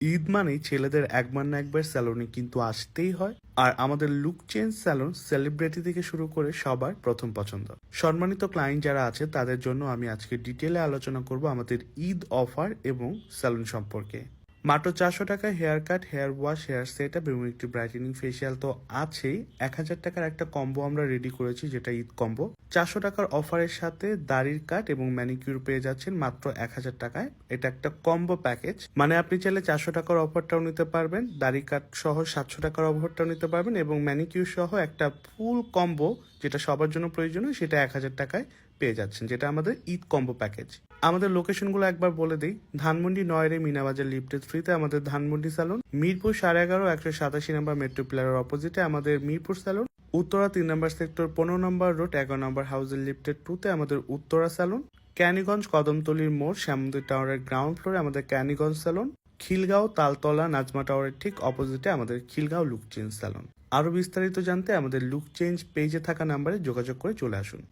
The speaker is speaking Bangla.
ঈদ মানেই ছেলেদের একবার না একবার স্যালনে কিন্তু আসতেই হয়। আর আমাদের লুক চেঞ্জ স্যালন সেলিব্রিটি থেকে শুরু করে সবার প্রথম পছন্দ। সম্মানিত ক্লায়েন্ট যারা আছে, তাদের জন্য আমি আজকে ডিটেলে আলোচনা করব আমাদের ঈদ অফার এবং স্যালন সম্পর্কে। মাত্র চারশো টাকা hair cut hair wash hair set up এবং একটি ব্রাইটেনিং ফেসিয়াল তো আছেই। এক হাজার টাকার একটা কম্বো আমরা রেডি করেছি, যেটা ঈদ কম্বো চারশো টাকার অফারের সাথে দাড়ির কাট এবং ম্যানিকিউর পেয়ে যাচ্ছেন মাত্র এক হাজার টাকায়। এটা একটা কম্বো প্যাকেজ মানে আপনি চাইলে চারশো টাকার অফারটাও নিতে পারবেন, দাড়ি কাট সহ সাতশো টাকার অফারটাও নিতে পারবেন এবং ম্যানিকিউর সহ একটা ফুল কম্বো যেটা সবার জন্য প্রয়োজনীয়, সেটা এক হাজার টাকায় পেয়ে যাচ্ছেন, যেটা আমাদের ঈদ কম্বো প্যাকেজ আমাদের লোকেশনগুলো একবার বলে দিই। ধানমন্ডি নয়রে মিনাবাজার লিফটেড ফ্রিতে আমাদের ধানমন্ডি স্যালন, মিরপুর সাড়ে এগারো, একশো সাতাশি নম্বর মেট্রো প্লেয়ারের অপোজিটে আমাদের মিরপুর স্যালন, উত্তরা তিন নম্বর সেক্টর পনেরো নম্বর রোড এগারো নম্বর হাউসের লিফটেড টুতে আমাদের উত্তরা স্যালন, ক্যানিগঞ্জ কদমতলির মোড় শ্যামন্দির টাওয়ারের গ্রাউন্ড ফ্লোরে আমাদের ক্যানিগঞ্জ স্যালন, খিলগাঁও তালতলা নাজমা টাওয়ারের ঠিক অপোজিটে আমাদের খিলগাঁও লুক চেঞ্জ স্যালন। আরও বিস্তারিত জানতে আমাদের লুক চেঞ্জ পেজে থাকা নাম্বারে যোগাযোগ করে চলে আসুন।